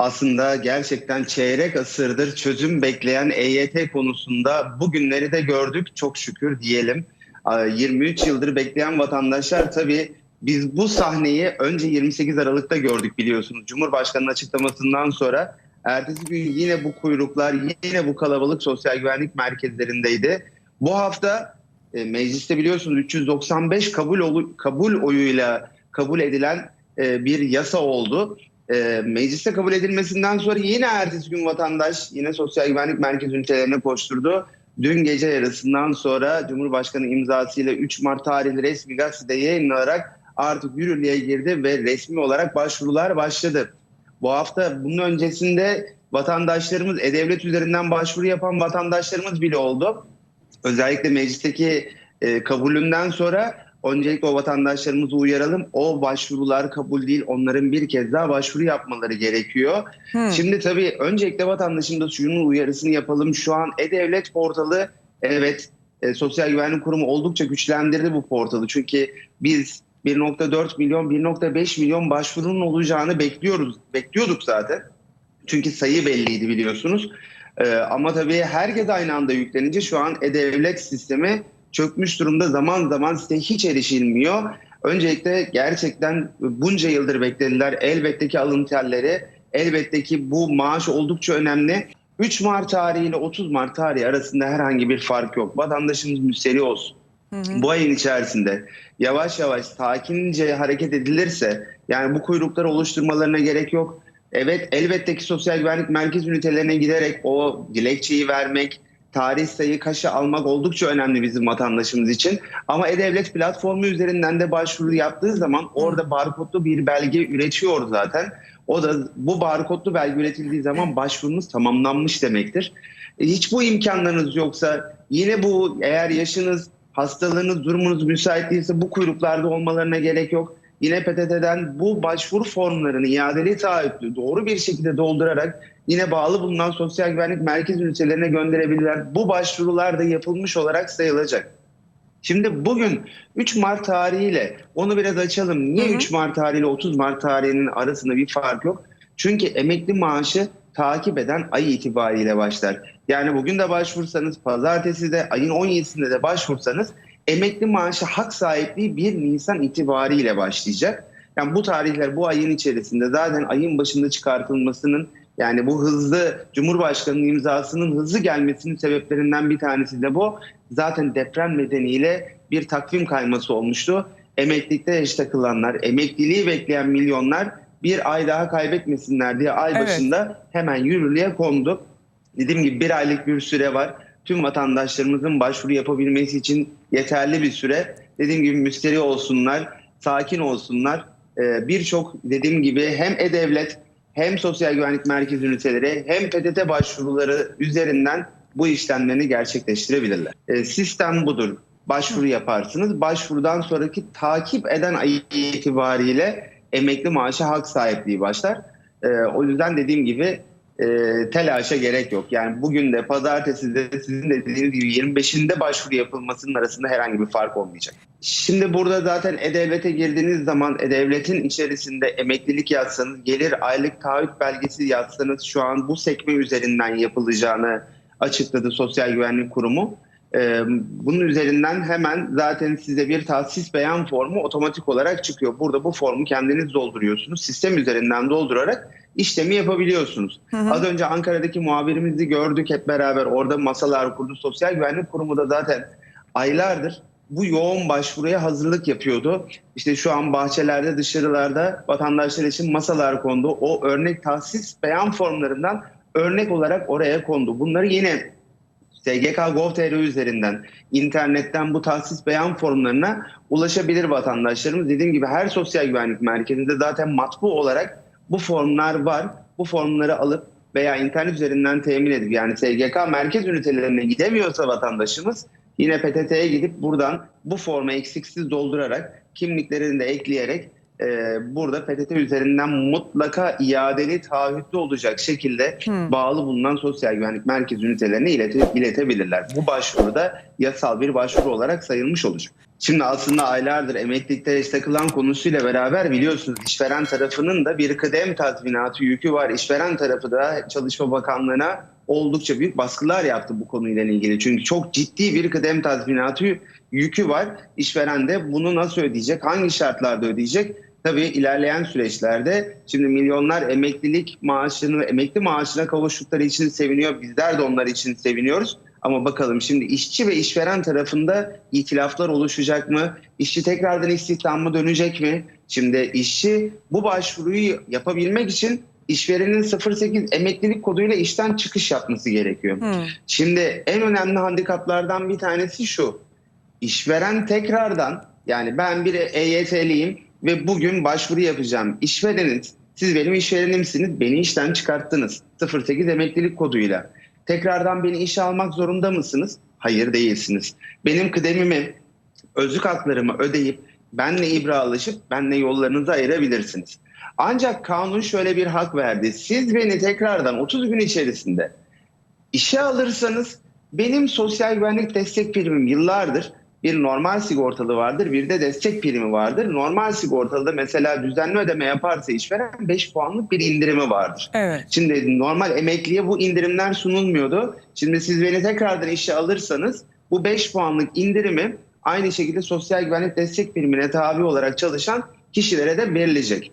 aslında gerçekten çeyrek asırdır çözüm bekleyen EYT konusunda bugünleri de gördük çok şükür diyelim. Aa, 23 yıldır bekleyen vatandaşlar tabii biz bu sahneyi önce 28 Aralık'ta gördük biliyorsunuz. Cumhurbaşkanı'nın açıklamasından sonra ertesi gün yine bu kuyruklar, yine bu kalabalık sosyal güvenlik merkezlerindeydi. Bu hafta e, mecliste biliyorsunuz 395 kabul kabul oyuyla kabul edilen e, bir yasa oldu. E, mecliste kabul edilmesinden sonra yine ertesi gün vatandaş yine sosyal güvenlik merkez ünitelerine koşturdu. Dün gece yarısından sonra Cumhurbaşkanı imzasıyla 3 Mart tarihli resmi gazetede yayınlanarak artık yürürlüğe girdi ve resmi olarak başvurular başladı. Bu hafta bunun öncesinde vatandaşlarımız, E-Devlet üzerinden başvuru yapan vatandaşlarımız bile oldu. Özellikle meclisteki e, kabulünden sonra öncelikle o vatandaşlarımızı uyaralım. O başvurular kabul değil, onların bir kez daha başvuru yapmaları gerekiyor. Hı. Şimdi tabii öncelikle vatandaşın da şunun uyarısını yapalım. Şu an E-Devlet portalı evet e, Sosyal Güvenlik Kurumu oldukça güçlendirdi bu portalı. Çünkü biz 1.4 milyon 1.5 milyon başvurunun olacağını bekliyoruz. Bekliyorduk zaten. Çünkü sayı belliydi biliyorsunuz. Ee, ama tabii herkes aynı anda yüklenince şu an E-Devlet sistemi çökmüş durumda. Zaman zaman site hiç erişilmiyor. Öncelikle gerçekten bunca yıldır beklediler. Elbette ki alın terleri, elbette ki bu maaş oldukça önemli. 3 Mart tarihi ile 30 Mart tarihi arasında herhangi bir fark yok. Vatandaşımız müsterih olsun. Hı hı. Bu ayın içerisinde yavaş yavaş sakince hareket edilirse yani bu kuyrukları oluşturmalarına gerek yok. Evet elbette ki sosyal güvenlik merkez ünitelerine giderek o dilekçeyi vermek, tarih sayı kaşı almak oldukça önemli bizim vatandaşımız için. Ama E-Devlet platformu üzerinden de başvuru yaptığı zaman orada barkodlu bir belge üretiyor zaten. O da bu barkodlu belge üretildiği zaman başvurunuz tamamlanmış demektir. E, Hiç bu imkanlarınız yoksa yine bu eğer yaşınız hastalığınız, durumunuz müsait değilse bu kuyruklarda olmalarına gerek yok. Yine PTT'den bu başvuru formlarını iadeli taahhütlü doğru bir şekilde doldurarak yine bağlı bulunan sosyal güvenlik merkez ünitelerine gönderebilirler. Bu başvurular da yapılmış olarak sayılacak. Şimdi bugün 3 Mart tarihiyle onu biraz açalım. Niye Hı hı. 3 Mart tarihiyle 30 Mart tarihinin arasında bir fark yok? Çünkü emekli maaşı takip eden ay itibariyle başlar. Yani bugün de başvursanız, pazartesi de ayın 17'sinde de başvursanız emekli maaşı hak sahipliği 1 Nisan itibariyle başlayacak. Yani bu tarihler bu ayın içerisinde zaten ayın başında çıkartılmasının yani bu hızlı Cumhurbaşkanı'nın imzasının hızlı gelmesinin sebeplerinden bir tanesi de bu. Zaten deprem nedeniyle bir takvim kayması olmuştu. Emeklilikte eş takılanlar, emekliliği bekleyen milyonlar bir ay daha kaybetmesinler diye ay Evet. başında hemen yürürlüğe kondu. Dediğim gibi bir aylık bir süre var. Tüm vatandaşlarımızın başvuru yapabilmesi için yeterli bir süre. Dediğim gibi müsteri olsunlar, sakin olsunlar. Ee, Birçok dediğim gibi hem E-Devlet hem Sosyal Güvenlik Merkezi üniteleri hem PTT başvuruları üzerinden bu işlemlerini gerçekleştirebilirler. Ee, sistem budur. Başvuru yaparsınız. Başvurudan sonraki takip eden ay itibariyle emekli maaşı hak sahipliği başlar. Ee, o yüzden dediğim gibi e, telaşa gerek yok. Yani bugün de pazartesi de sizin de dediğiniz gibi 25'inde başvuru yapılmasının arasında herhangi bir fark olmayacak. Şimdi burada zaten E-Devlet'e girdiğiniz zaman E-Devlet'in içerisinde emeklilik yazsanız, gelir aylık taahhüt belgesi yazsanız şu an bu sekme üzerinden yapılacağını açıkladı Sosyal Güvenlik Kurumu. Ee, bunun üzerinden hemen zaten size bir tahsis beyan formu otomatik olarak çıkıyor. Burada bu formu kendiniz dolduruyorsunuz. Sistem üzerinden doldurarak işlemi yapabiliyorsunuz. Hı hı. Az önce Ankara'daki muhabirimizi gördük hep beraber. Orada masalar kurdu. Sosyal Güvenlik Kurumu da zaten aylardır bu yoğun başvuruya hazırlık yapıyordu. İşte şu an bahçelerde, dışarılarda vatandaşlar için masalar kondu. O örnek tahsis beyan formlarından örnek olarak oraya kondu. Bunları yine SGK Gov.tr üzerinden internetten bu tahsis beyan formlarına ulaşabilir vatandaşlarımız. Dediğim gibi her sosyal güvenlik merkezinde zaten matbu olarak bu formlar var. Bu formları alıp veya internet üzerinden temin edip yani SGK merkez ünitelerine gidemiyorsa vatandaşımız yine PTT'ye gidip buradan bu formu eksiksiz doldurarak kimliklerini de ekleyerek e, burada PTT üzerinden mutlaka iadeli taahhütlü olacak şekilde Hmm. bağlı bulunan sosyal güvenlik merkez ünitelerine ilete- iletebilirler. Bu başvuruda yasal bir başvuru olarak sayılmış olacak. Şimdi aslında aylardır emeklilikte reş takılan konusuyla beraber biliyorsunuz işveren tarafının da bir kıdem tazminatı yükü var. İşveren tarafı da Çalışma Bakanlığı'na oldukça büyük baskılar yaptı bu konuyla ilgili. Çünkü çok ciddi bir kıdem tazminatı yükü var. İşveren de bunu nasıl ödeyecek, hangi şartlarda ödeyecek? Tabii ilerleyen süreçlerde şimdi milyonlar emeklilik maaşını, emekli maaşına kavuştukları için seviniyor. Bizler de onlar için seviniyoruz. Ama bakalım şimdi işçi ve işveren tarafında itilaflar oluşacak mı? İşçi tekrardan istihdama dönecek mi? Şimdi işçi bu başvuruyu yapabilmek için işverenin 08 emeklilik koduyla işten çıkış yapması gerekiyor. Hmm. Şimdi en önemli handikaplardan bir tanesi şu. İşveren tekrardan yani ben bir EYT'liyim ve bugün başvuru yapacağım. İşverenin siz benim işverenimsiniz. Beni işten çıkarttınız. 08 emeklilik koduyla. Tekrardan beni işe almak zorunda mısınız? Hayır değilsiniz. Benim kıdemimi, özlük haklarımı ödeyip benle ibralaşıp benle yollarınızı ayırabilirsiniz. Ancak kanun şöyle bir hak verdi. Siz beni tekrardan 30 gün içerisinde işe alırsanız benim sosyal güvenlik destek primim yıllardır bir normal sigortalı vardır bir de destek primi vardır. Normal sigortalıda mesela düzenli ödeme yaparsa işveren 5 puanlık bir indirimi vardır. Evet. Şimdi normal emekliye bu indirimler sunulmuyordu. Şimdi siz beni tekrardan işe alırsanız bu 5 puanlık indirimi aynı şekilde sosyal güvenlik destek primine tabi olarak çalışan kişilere de verilecek.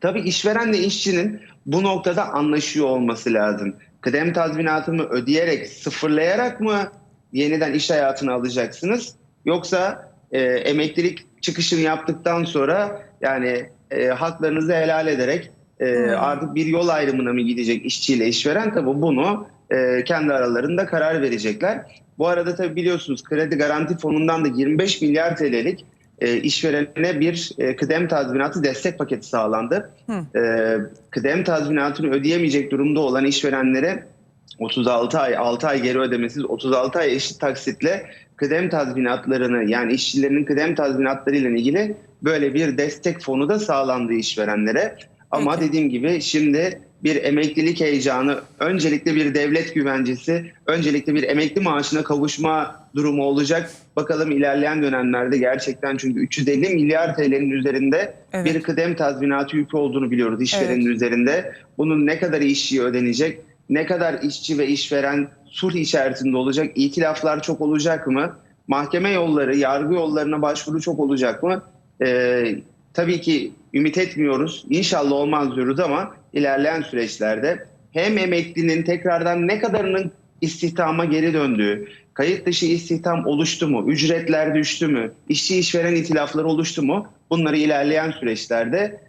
Tabii işverenle işçinin bu noktada anlaşıyor olması lazım. Kıdem tazminatımı ödeyerek, sıfırlayarak mı yeniden iş hayatına alacaksınız? Yoksa e, emeklilik çıkışını yaptıktan sonra yani e, haklarınızı helal ederek e, Hmm. artık bir yol ayrımına mı gidecek işçiyle işveren? Tabii bunu e, kendi aralarında karar verecekler. Bu arada tabii biliyorsunuz kredi garanti fonundan da 25 milyar TL'lik e, işverene bir e, kıdem tazminatı destek paketi sağlandı. Hı. E, kıdem tazminatını ödeyemeyecek durumda olan işverenlere 36 ay, 6 ay geri ödemesiz 36 ay eşit taksitle kıdem tazminatlarını yani işçilerin kıdem tazminatları ile ilgili böyle bir destek fonu da sağlandı işverenlere. Ama Peki. dediğim gibi şimdi bir emeklilik heyecanı, öncelikle bir devlet güvencesi, öncelikle bir emekli maaşına kavuşma durumu olacak. Bakalım ilerleyen dönemlerde gerçekten çünkü 350 milyar TL'nin üzerinde Evet. bir kıdem tazminatı yükü olduğunu biliyoruz işverenin Evet. üzerinde. Bunun ne kadar işçiye ödenecek, ne kadar işçi ve işveren sulh içerisinde olacak, itilaflar çok olacak mı? Mahkeme yolları, yargı yollarına başvuru çok olacak mı? Ee, tabii ki ümit etmiyoruz. İnşallah olmaz diyoruz ama ilerleyen süreçlerde hem emeklinin tekrardan ne kadarının istihdama geri döndüğü, kayıt dışı istihdam oluştu mu, ücretler düştü mü, işçi işveren itilafları oluştu mu bunları ilerleyen süreçlerde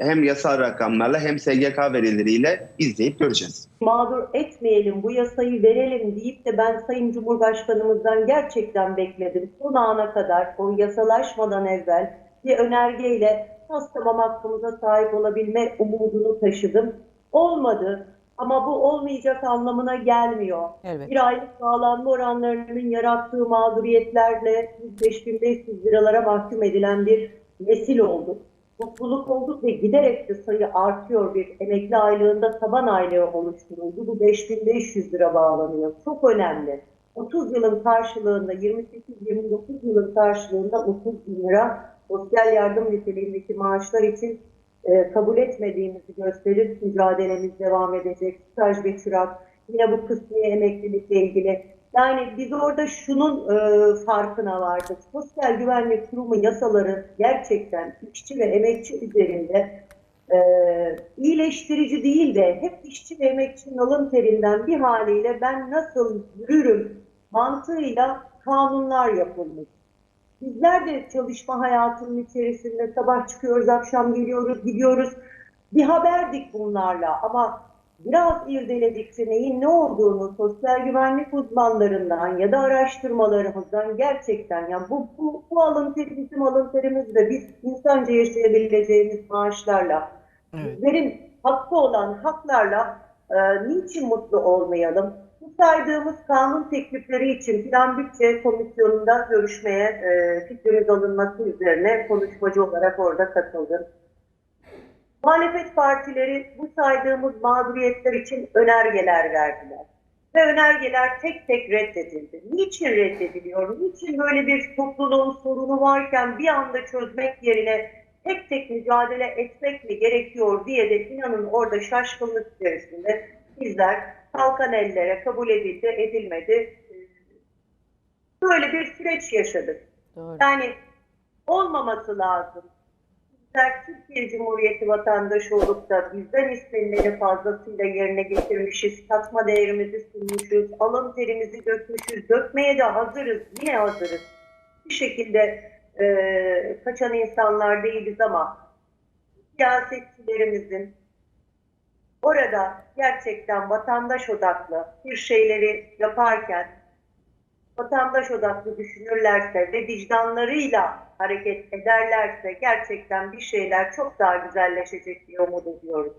hem yasal rakamlarla hem SGK verileriyle izleyip göreceğiz. mağdur etmeyelim, bu yasayı verelim deyip de ben Sayın Cumhurbaşkanımızdan gerçekten bekledim. Son ana kadar o yasalaşmadan evvel bir önergeyle tas tamam hakkımıza sahip olabilme umudunu taşıdım. Olmadı ama bu olmayacak anlamına gelmiyor. Evet. Bir aylık bağlanma oranlarının yarattığı mağduriyetlerle 5500 liralara mahkum edilen bir nesil olduk. Mutluluk olduk ve giderek de sayı artıyor. Bir emekli aylığında taban aylığı oluşturuldu. Bu 5500 lira bağlanıyor. Çok önemli. 30 yılın karşılığında 28-29 yılın karşılığında 30 bin lira sosyal yardım niteliğindeki maaşlar için e, kabul etmediğimizi gösterir. Mücadelemiz devam edecek. Staj ve çırak, yine bu kısmi emeklilikle ilgili. Yani biz orada şunun e, farkına vardık. Sosyal Güvenlik Kurumu yasaları gerçekten işçi ve emekçi üzerinde e, iyileştirici değil de hep işçi ve emekçinin alın terinden bir haliyle ben nasıl yürürüm mantığıyla kanunlar yapılmış. Bizler de çalışma hayatının içerisinde sabah çıkıyoruz, akşam geliyoruz, gidiyoruz. Bir haberdik bunlarla ama biraz irdeledikçe neyin ne olduğunu sosyal güvenlik uzmanlarından ya da araştırmalarımızdan gerçekten yani bu, bu, bu alın teri bizim alın terimizle biz insanca yaşayabileceğimiz maaşlarla Evet. bizlerin hakkı olan haklarla e, niçin mutlu olmayalım? Bu saydığımız kanun teklifleri için Plan Bütçe Komisyonu'nda görüşmeye e, fikrimiz alınması üzerine konuşmacı olarak orada katıldım. Muhalefet partileri bu saydığımız mağduriyetler için önergeler verdiler. Ve önergeler tek tek reddedildi. Niçin reddediliyor? Niçin böyle bir topluluğun sorunu varken bir anda çözmek yerine tek tek mücadele etmek mi gerekiyor diye de inanın orada şaşkınlık içerisinde bizler kalkan ellere kabul edildi, edilmedi. Böyle bir süreç yaşadık. Doğru. Yani olmaması lazım. Bizler Türkiye Cumhuriyeti vatandaşı olup da bizden istenileni fazlasıyla yerine getirmişiz. Katma değerimizi sunmuşuz. Alın terimizi dökmüşüz. Dökmeye de hazırız. Yine hazırız. Bir şekilde e, kaçan insanlar değiliz ama siyasetçilerimizin orada gerçekten vatandaş odaklı bir şeyleri yaparken vatandaş odaklı düşünürlerse ve vicdanlarıyla hareket ederlerse gerçekten bir şeyler çok daha güzelleşecek diye umut ediyorum.